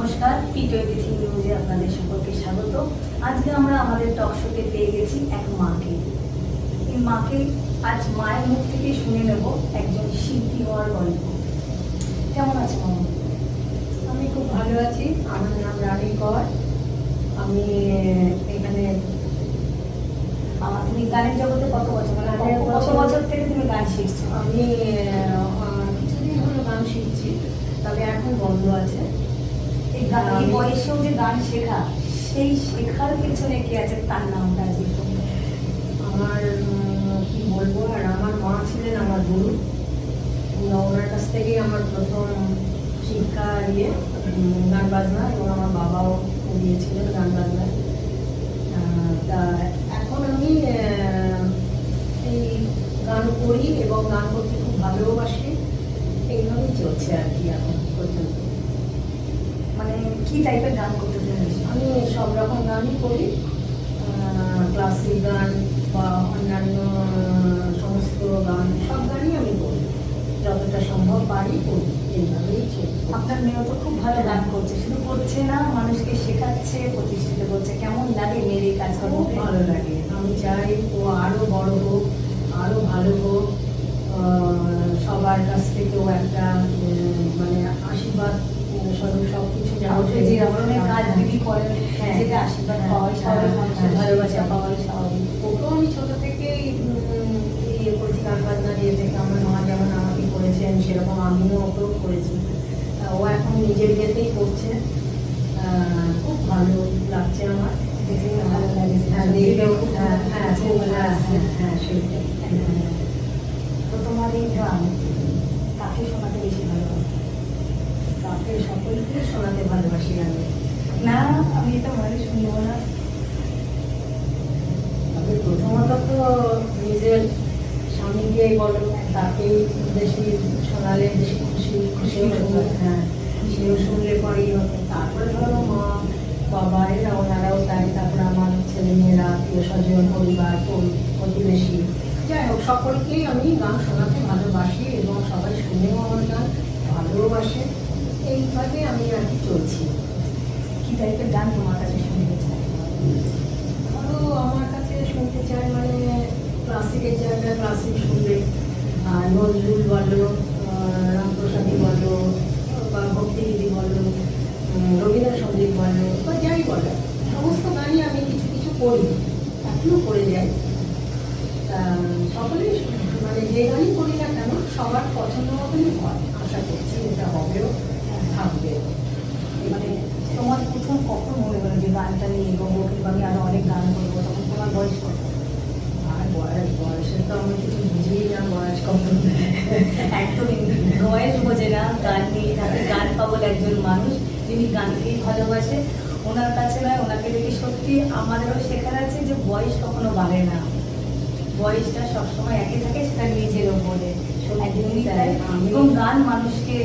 নমস্কার P twenty three নিউজে আপনাদের সকলকে স্বাগত। আজকে আমরা আমাদের টক শোতে পেয়ে গেছি এক মাকে। এই মাকে আজ মায়ের মুখ থেকে শুনে নেব একজন শিল্পী হওয়ার গল্প। কেমন আছে মামা আমি খুব ভালো আছি। আমার নাম রানী কর। আমি এখানে আমার তুমি গানের জগতে কত বছর? মানে কত বছর- থেকে তুমি গান শিখছো? আমি কিছুদিন হলো গান শিখছি। তবে এখন বন্ধ আছে। এই বয়সেও যে গান শেখা? সেই শেখার পেছনে কে আছে? তার নামটা। আমার কি বলব? আর আমার মা ছিলেন আমার গুরু। ওনার কাছ থেকেই আমার প্রথম শিক্ষা ইয়ে গান বাজনা এবং আমার বাবাও দিয়েছিলেন গান বাজনা। আহ, তা এখন আমি এই গান করি এবং গান করতে খুব ভালোবাসি। এইভাবেই চলছে আর কি এখন পর্যন্ত। মানে কি টাইপের গান করতে তুমি আমি সব রকম গানই করি। ক্লাসিক গান বা অন্যান্য সমস্ত গান সব গানই আমি করি। যতটা সম্ভব পারি করি এইভাবেই চলি। আপনার মেয়েও তো খুব ভালো গান করছে শুধু করছে না মানুষকে শেখাচ্ছে প্রতিষ্ঠিত করছে। কেমন লাগে মেয়ের এই কাজ খুব ভালো লাগে। আমি চাই ও আরও বড় হোক আরও ভালো হোক। সবার কাছ থেকেও একটা মানে আশীর্বাদ সব কিছু যে ধরনের কাজ দিদি করেন হ্যাঁ। যেটা আশীর্বাদ পাওয়াই হ্যাঁ, স্বাভাবিক মানুষের হ্যাঁ, ভালোবাসা হ্যাঁ। পাওয়াই স্বাভাবিক। ওকেও আমি ছোট থেকেই ইয়ে করেছি গান বাজনা দিয়ে থেকে আমার মা যেমন আমাকে করেছেন সেরকম আমিও ওকেও করেছি। ও এখন নিজের ইয়েতেই করছে। খুব ভালো লাগছে আমার। ভালো লাগে হ্যাঁ হ্যাঁ হ্যাঁ হ্যাঁ হ্যাঁ হ্যাঁ সেটাই। হ্যাঁ। তো তোমার এই গান কাকে শোনাতে বেশি ভালোবাসো? তাকে সকলকে শোনাতে ভালোবাসি আমি। না, আমি এটা মনে শুনব না। তবে প্রথমত তো নিজের স্বামীকে বলো তাকেই বেশি শোনালে বেশি খুশি খুশি হ্যাঁ সেও শুনলে পরেই হতো তারপরে ধরো মা, বাবা, এরা, ওনারাও তাই তারপরে আমার ছেলে মেয়েরা আত্মীয় স্বজন পরিবার প্রতিবেশী। যাই হোক, সকলকেই আমি গান শোনাতে ভালোবাসি এবং সবাই শুনেও আমার গান ভালোবাসে। এইভাবে আমি আর কি চলছি। কি টাইপের গান তোমার কাছে শুনতে চাই? ধরো আমার কাছে শুনতে চাই মানে ক্লাসিকের জায়গায় ক্লাসিক শুনবে। নজরুল বলো রামপ্রসাদী বলো, বা ভক্তিগীতি বলো রবীন্দ্রসঙ্গীত বলো, বা যাই বলো। সমস্ত গানই আমি কিছু কিছু করি এখনও করে যাই। সকলেই মানে যে গানই করি না কেন, সবার পছন্দ মতনই হয়, আশা করছি এটা হবেও। থাকবেও মানে তোমার প্রথম কখন মনে হলো যে গানটা নিয়ে এগোবো কিংবা আমি আরও অনেক গান করব তখন তোমার বয়স কত? আর বয়স বয়সে তো আমি কিছু বুঝিই না বয়স কত একদমই বয়স বোঝে না গান নিয়ে থাকে গান পাগল একজন মানুষ যিনি গানকেই ভালোবাসে ওনার কাছে নয় ওনাকে দেখে সত্যি আমাদেরও শেখার আছে যে বয়স কখনো বাড়ে না। বয়সটা সবসময় একই থাকে সেটা নিজের ওপরে। এবং গান মানুষকে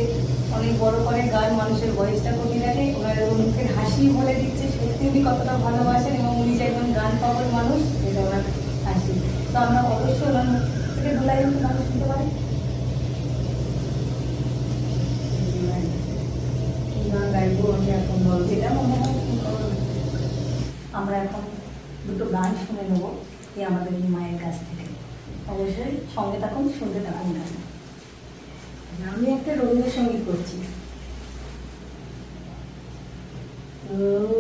অনেক বড় করে গান মানুষের বয়সটা কমিয়ে রাখে ওনার মুখের হাসি বলে দিচ্ছে। সত্যি উনি কতটা ভালোবাসেন এবং উনি যে একজন গান পাগল মানুষ, এটা ওনার হাসি। তো আমরা অবশ্যই ওনার মুখ থেকে ধুলাই গান শুনতে পারি মনে হয় আমরা এখন দুটো গান শুনে নেব। এই আমাদের মায়ের কাছ থেকে। অবশ্যই সঙ্গে থাকুন, শুনতে থাকুন। গান আমি একটা রবীন্দ্রসঙ্গীত করছি। তোমার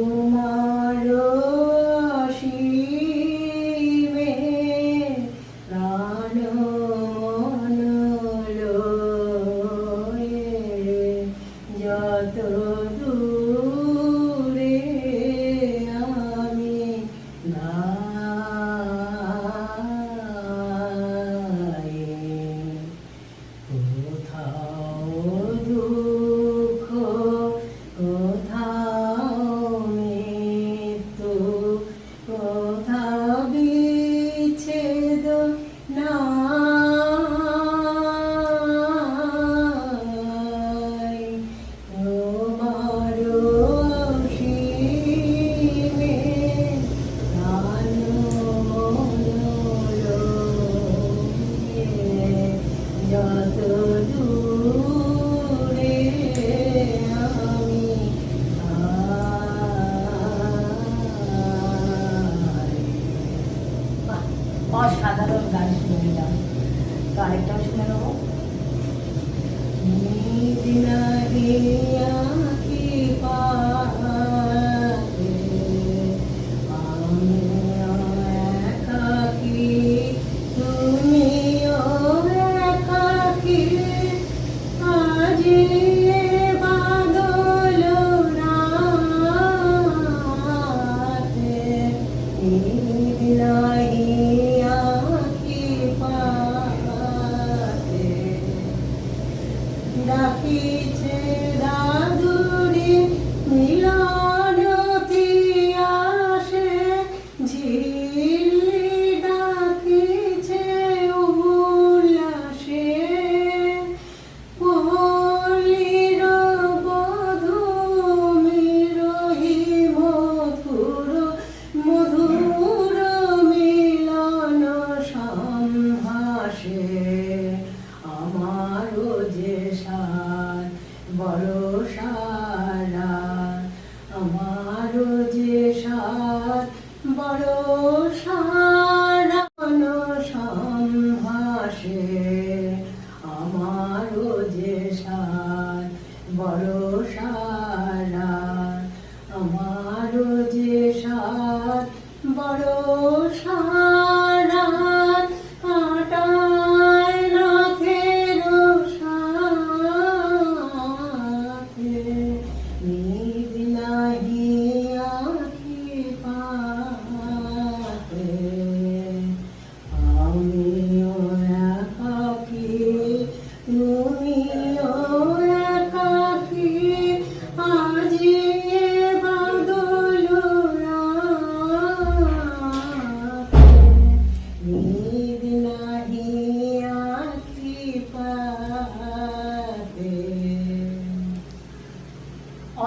অসাধারণ গান শুনে নিলাম তো আরেকটাও শুনে নেব। দিনা কি পা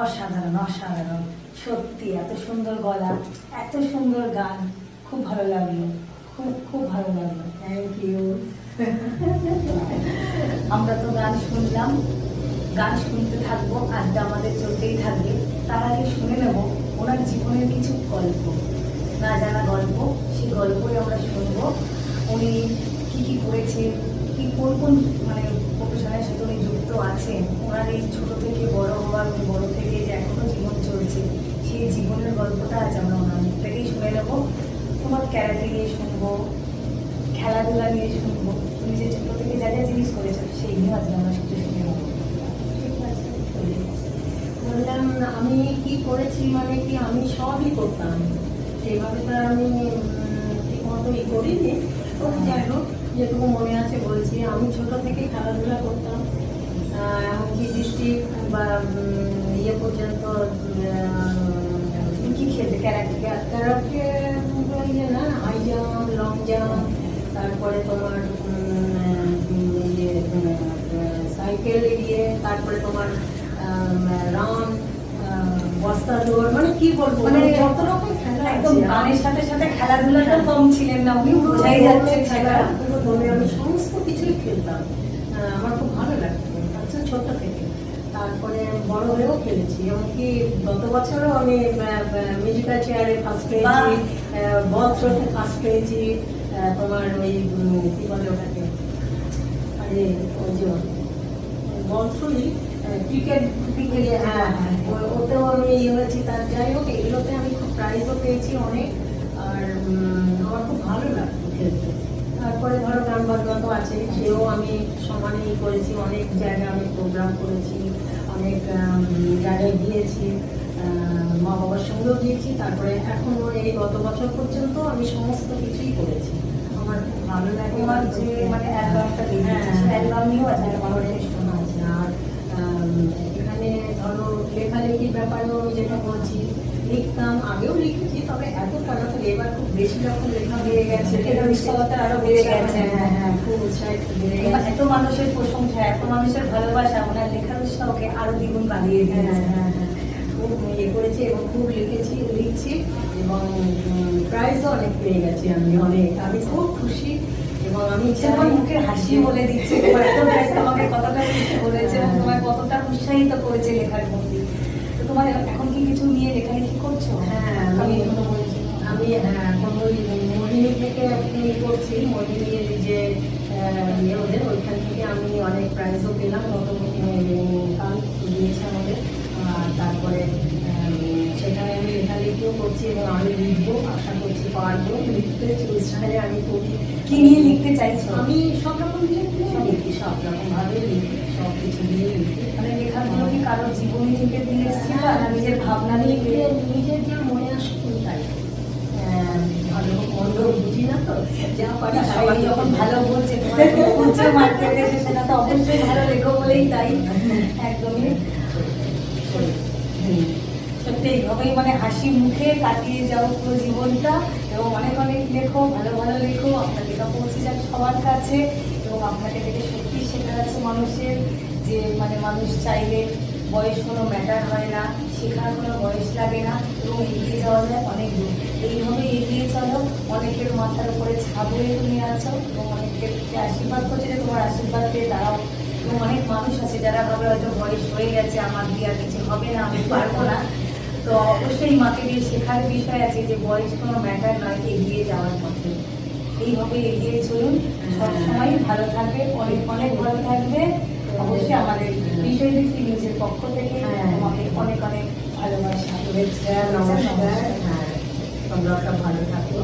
অসাধারণ অসাধারণ। সত্যি, এত সুন্দর গলা, এত সুন্দর গান। খুব ভালো লাগল, খুব খুব ভালো লাগল। থ্যাংক ইউ আমরা তো গান শুনলাম, গান শুনতে থাকব, আড্ডা আমাদের চলতেই থাকবে। তার আগে শুনে নেব ওনার জীবনের কিছু গল্প। না জানা গল্প, সেই গল্পই আমরা শুনব। উনি কি কি করেছে কোন কোন মানে প্রফেশনের সাথে উনি যুক্ত আছেন, ওনার এই ছোট থেকে বড় হওয়ার উনি বড় থেকে যে এখনও জীবন চলছে, সেই জীবনের গল্পটা আজ আমরা ওনার মুখ থেকেই শুনে নেব। তোমার ক্যারাটে নিয়ে শুনব, খেলাধুলা নিয়ে শুনব, তুমি যে ছোট থেকে যা যা জিনিস করেছ, সেই নিয়ে আজকে আমরা শুনতে শুনে নেব। বললাম, আমি কি করেছি মানে কি আমি সবই করতাম। সেভাবে তো আমি ঠিক মতো ই করিনি যাই হোক যেটুকু মনে আছে বলছি আমি ছোট থেকে খেলাধুলা করতাম। এমনকি ডিস্ট্রিক্ট বা ইয়ে পর্যন্ত কি খেলতে ক্যারাটে ক্যারাটে ইয়ে না হাই জাম্প লং জাম্প তারপরে তোমার ইয়ে সাইকেল ইয়ে তারপরে তোমার রান বস্তা দৌড় মানে কি বলব? মানে মানে যত রকম খেলা একদম গানের সাথে সাথে খেলাধুলাটা কম ছিলেন না উনি বোঝাই যাচ্ছে খেলা দমে আমি সমস্ত কিছুই খেলতাম। আমার খুব ভালো লাগতো। আচ্ছা ছোট থেকে। তারপরে বড় হয়েও খেলেছি। এমনকি গত বছরও আমি মিউজিক্যাল চেয়ারে ফার্স্ট পেয়েছি বল থ্রোতে ফার্স্ট পেয়েছি তোমার ওই কি বলে ওটাকে? আরে ওই যে বল থ্রোই ক্রিকেট ক্রিকেট হ্যাঁ হ্যাঁ ওতেও আমি ইয়ে হয়েছি। তার যাই হোক এগুলোতে আমি খুব প্রাইজও পেয়েছি অনেক। আর আমার খুব ভালো লাগতো খেলতে। তারপরে আছে সেও আমি সমানেই করেছি অনেক জায়গায় আমি প্রোগ্রাম করেছি অনেক জায়গায় গিয়েছি মা বাবার সঙ্গেও গিয়েছি তারপরে এখনও এই গত বছর পর্যন্ত আমি সমস্ত কিছুই করেছি। আমার ভালো লাগে। যে মানে অ্যালবামটা হ্যাঁ। আছে? অনুষ্ঠান আছে। আর এখানে ধরো লেখালেখির ব্যাপারেও আমি যেটা বলছি লিখতাম আগেও লিখেছি তবে এত তাড়াতাড়ি এবার খুব বেশি যখন লেখা বেড়ে গেছে এটা উৎসাহটা আরও বেড়ে গেছে। হ্যাঁ হ্যাঁ খুব উৎসাহিত বেড়ে গেছে। এত মানুষের প্রশংসা এত মানুষের ভালোবাসা ওনার লেখার উৎসাহকে আরও দ্বিগুণ বাড়িয়ে হ্যাঁ দিয়েছে। হ্যাঁ হ্যাঁ। খুব ইয়ে করেছি এবং খুব লিখেছি লিখছি এবং প্রাইজও অনেক পেয়ে গেছি আমি অনেক। আমি খুব খুশি এবং আমি তোমার চাই মুখের হাসি বলে দিচ্ছে তোমার এত প্রাইজ তোমাকে কতটা খুশি করেছে এবং তোমায় কতটা উৎসাহিত করেছে লেখার প্রতি। তো তোমার এখন কি কিছু নিয়ে লেখালেখি করছ? হ্যাঁ, আমি আমি- এখনও হ্যাঁ এখন ওই মোহিনী থেকে ই করছি মোহিনীর যে ইয়ে ওদের ওইখান থেকে আমি অনেক প্রাইজও পেলাম নতুন গান দিয়েছে আমাদের। আর তারপরে সেখানে আমি লেখালেখিও করছি এবং আমি লিখব আশা করছি পারব। লিখতে চেষ্টায় আমি করি কি নিয়ে লিখতে চাইছো? আমি সব রকম সব লিখি সব লিখি সব কিছু দিয়ে লিখি মানে লেখাগুলো কি কারও জীবনী থেকে দিয়ে এসেছি না নিজের ভাবনা নিয়ে নিজের যা মনে আসে তাই। ভালো মন্দ বুঝি না তো? যা পারি সবাই যখন ভালো বলছে তোমার বলছে এসে সেটা তো অবশ্যই ভালো লেখো বলেই তাই। একদমই। সত্যি এইভাবেই মানে হাসি মুখে কাটিয়ে যাও পুরো জীবনটা এবং অনেক অনেক লেখো ভালো ভালো লেখো। আপনার লেখা পৌঁছে যাক সবার কাছে। এবং আপনাকে দেখে সত্যি শেখা যাচ্ছে মানুষের যে মানে মানুষ চাইলে বয়স কোনো ম্যাটার হয় না, শেখার কোনো বয়স লাগে না এবং এগিয়ে যাওয়া যায় অনেক দূর। এইভাবে এগিয়ে চলো, অনেকের মাথার উপরে ছাদে তুমি আছো এবং অনেকের আশীর্বাদ করছে যে তোমার আশীর্বাদ পেয়ে তারাও এবং অনেক মানুষ আছে যারা ভাবে হয়তো বয়স হয়ে গেছে, আমার দিয়ে আর কিছু হবে না, আমি পারব না। তো অবশ্যই মাকে দিয়ে শেখার বিষয় আছে যে বয়স কোনো ম্যাটার নয় এগিয়ে যাওয়ার পথে। এইভাবে এগিয়ে চলুন। সবসময় ভালো থাকবে অনেক অনেক ভালো থাকবে। অবশ্যই আমাদের বিষয় দেখি নিজের পক্ষ থেকে আমাকে তোমাকে অনেক অনেক ভালোবাসা। শুভেচ্ছা নমস্কার। হ্যাঁ তোমরা ভালো থাকো।